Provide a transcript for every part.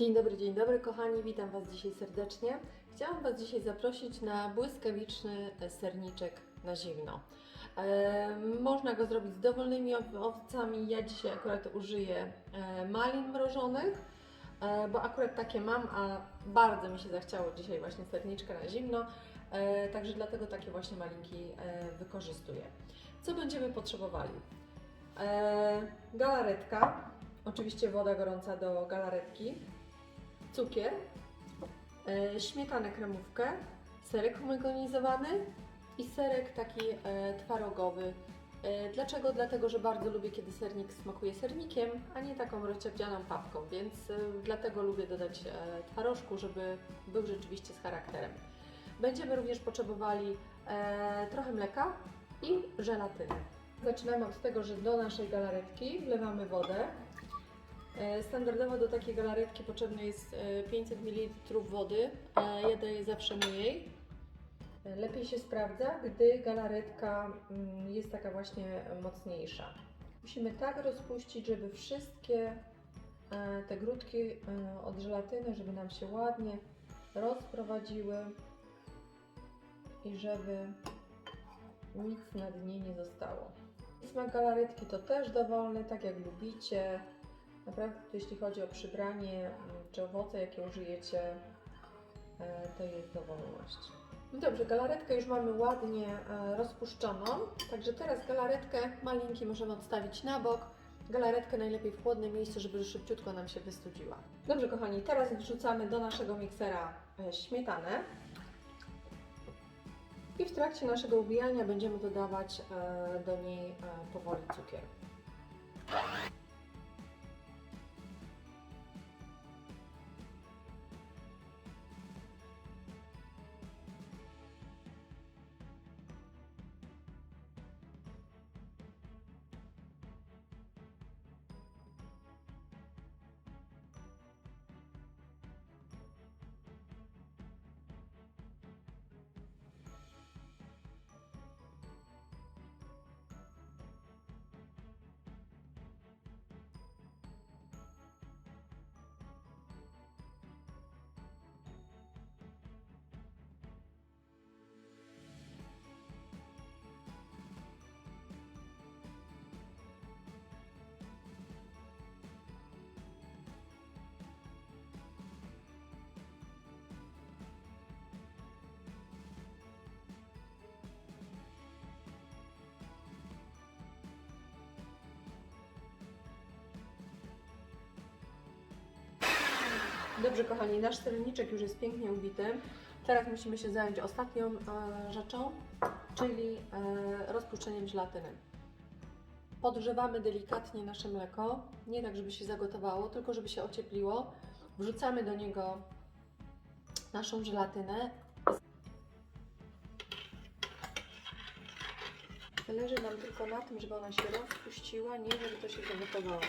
Dzień dobry, dzień dobry kochani, witam Was dzisiaj serdecznie. Chciałam Was dzisiaj zaprosić na błyskawiczny serniczek na zimno. E, można go zrobić z dowolnymi ow- owocami. Ja dzisiaj akurat użyję e, malin mrożonych, e, bo akurat takie mam, a bardzo mi się zachciało dzisiaj właśnie serniczka na zimno, e, także dlatego takie właśnie malinki e, wykorzystuję. Co będziemy potrzebowali? E, galaretka, oczywiście woda gorąca do galaretki, cukier, e, śmietanę kremówkę, serek homogenizowany i serek taki e, twarogowy. E, dlaczego? Dlatego, że bardzo lubię, kiedy sernik smakuje sernikiem, a nie taką rozciapcianą papką, więc dlatego lubię dodać e, twarożku, żeby był rzeczywiście z charakterem. Będziemy również potrzebowali trochę mleka i żelatynę. Zaczynamy od tego, że do naszej galaretki wlewamy wodę. E, Standardowo do takiej galaretki potrzebne jest e, 500 ml wody. E, Ja daję zawsze mniej. E, Lepiej się sprawdza, gdy galaretka mm, jest taka właśnie mocniejsza. Musimy tak rozpuścić, żeby wszystkie e, te grudki e, od żelatyny, żeby nam się ładnie rozprowadziły i żeby nic na dnie nie zostało. Smak galaretki to też dowolny, tak jak lubicie. Naprawdę, jeśli chodzi o przybranie mm, czy owoce, jakie użyjecie, e, to jest dowolność. No dobrze, galaretkę już mamy ładnie e, rozpuszczoną, także teraz galaretkę malinki możemy odstawić na bok. Galaretkę najlepiej w chłodnym miejscu, żeby szybciutko nam się wystudziła. Dobrze, kochani, teraz wrzucamy do naszego miksera e, śmietanę. I w trakcie naszego ubijania będziemy dodawać do niej powoli cukier. Dobrze, kochani, nasz serniczek już jest pięknie ubity. Teraz musimy się zająć ostatnią e, rzeczą, czyli e, rozpuszczeniem żelatyny. Podgrzewamy delikatnie nasze mleko, nie tak, żeby się zagotowało, tylko żeby się ociepliło. Wrzucamy do niego naszą żelatynę. Zależy nam tylko na tym, żeby ona się rozpuściła, nie żeby to się zagotowało.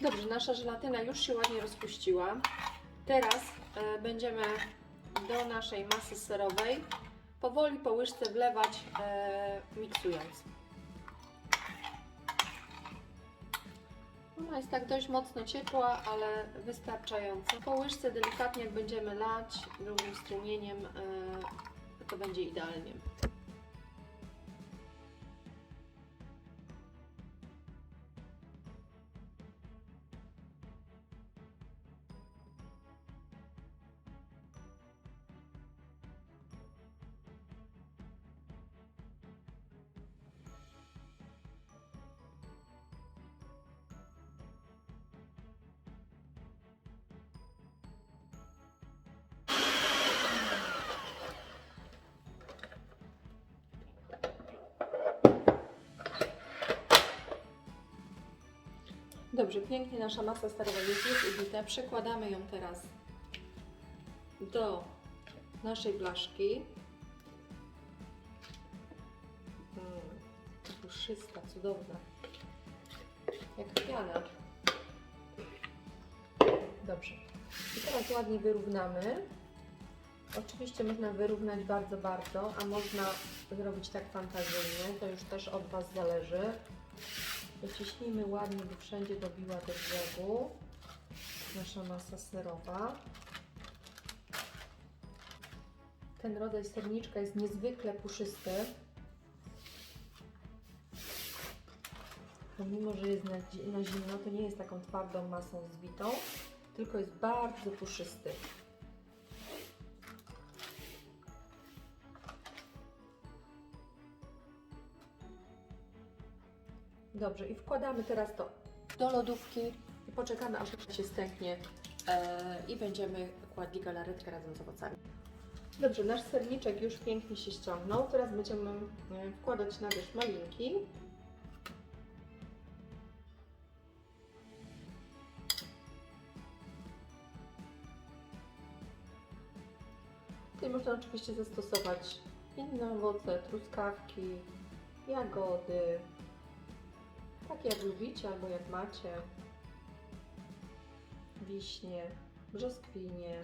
Dobrze, nasza żelatyna już się ładnie rozpuściła. Teraz e, będziemy do naszej masy serowej powoli po łyżce wlewać, e, miksując. Ona jest tak dość mocno ciepła, ale wystarczająco. Po łyżce delikatnie jak będziemy lać drugim strumieniem, e, to będzie idealnie. Dobrze, pięknie nasza masa sterowa jest ubita. Przekładamy ją teraz do naszej blaszki. Mm, puszysta, cudowna. Jak piana. Dobrze. I teraz ładnie wyrównamy. Oczywiście można wyrównać bardzo, bardzo, a można zrobić tak fantazyjnie. To już też od Was zależy. Dociśnijmy ładnie, by wszędzie dobiła do brzegu nasza masa serowa. Ten rodzaj serniczka jest niezwykle puszysty. Pomimo, że jest na, na zimno, to nie jest taką twardą masą zbitą, tylko jest bardzo puszysty. Dobrze, i wkładamy teraz to do lodówki i poczekamy, aż to się stęknie e, i będziemy kładli galaretkę razem z owocami. Dobrze, nasz serniczek już pięknie się ściągnął. Teraz będziemy e, wkładać na wierzch malinki. Tutaj można oczywiście zastosować inne owoce, truskawki, jagody, tak jak lubicie albo jak macie. Wiśnie, brzoskwinie.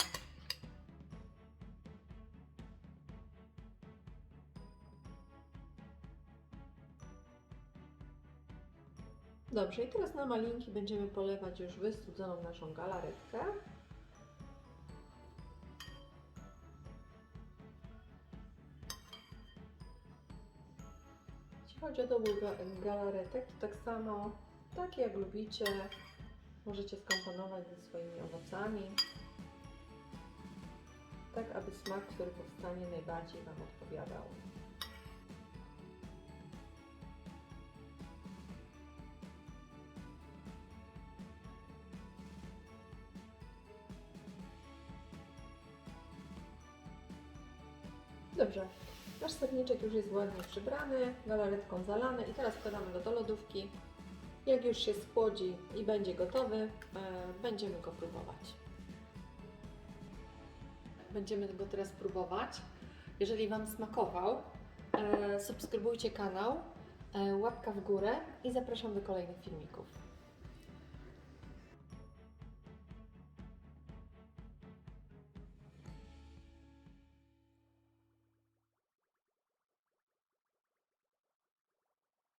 Dobrze, i teraz na malinki będziemy polewać już wystudzoną naszą galaretkę. Jeśli chodzi o dobór ga- galaretek, to tak samo, tak jak lubicie, możecie skomponować ze swoimi owocami, tak aby smak, który powstanie, najbardziej Wam odpowiadał. Dobrze, nasz serniczek już jest ładnie przybrany, galaretką zalany i teraz wkładamy go do lodówki. Jak już się schłodzi i będzie gotowy, e, będziemy go próbować. Będziemy go teraz próbować. Jeżeli Wam smakował, e, subskrybujcie kanał, e, łapka w górę i zapraszam do kolejnych filmików.